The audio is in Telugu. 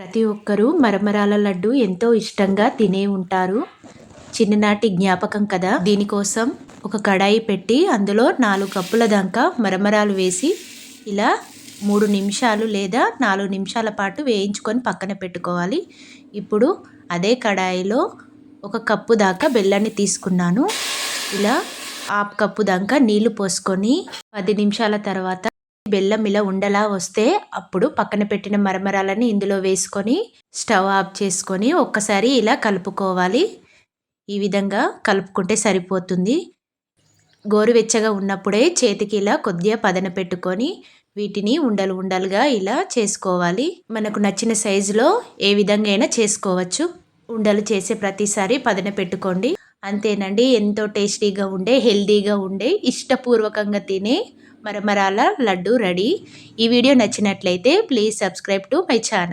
ప్రతి ఒక్కరూ మరమరాల లడ్డు ఎంతో ఇష్టంగా తినే ఉంటారు. చిన్ననాటి జ్ఞాపకం కదా. దీనికోసం ఒక కడాయి పెట్టి అందులో నాలుగు కప్పుల దాకా మరమరాలు వేసి ఇలా మూడు నిమిషాలు లేదా నాలుగు నిమిషాల పాటు వేయించుకొని పక్కన పెట్టుకోవాలి. ఇప్పుడు అదే కడాయిలో ఒక కప్పు దాకా బెల్లాన్ని తీసుకున్నాను. ఇలా హాఫ్ కప్పు దాకా నీళ్ళు పోసుకొని పది నిమిషాల తర్వాత బెల్లం ఇలా ఉండలా వస్తే అప్పుడు పక్కన పెట్టిన మరమరాలని ఇందులో వేసుకొని స్టవ్ ఆఫ్ చేసుకొని ఒక్కసారి ఇలా కలుపుకోవాలి. ఈ విధంగా కలుపుకుంటే సరిపోతుంది. గోరువెచ్చగా ఉన్నప్పుడే చేతికి ఇలా కొద్దిగా పదన పెట్టుకొని వీటిని ఉండలు ఉండలుగా ఇలా చేసుకోవాలి. మనకు నచ్చిన సైజులో ఏ విధంగా అయినా చేసుకోవచ్చు. ఉండలు చేసే ప్రతిసారి పదన పెట్టుకోండి. అంతేనండి. ఎంతో టేస్టీగా ఉండే హెల్దీగా ఉండే ఇష్టపూర్వకంగా తినే మరమరాల లడ్డు రెడీ. ఈ వీడియో నచ్చినట్లయితే please subscribe to my channel.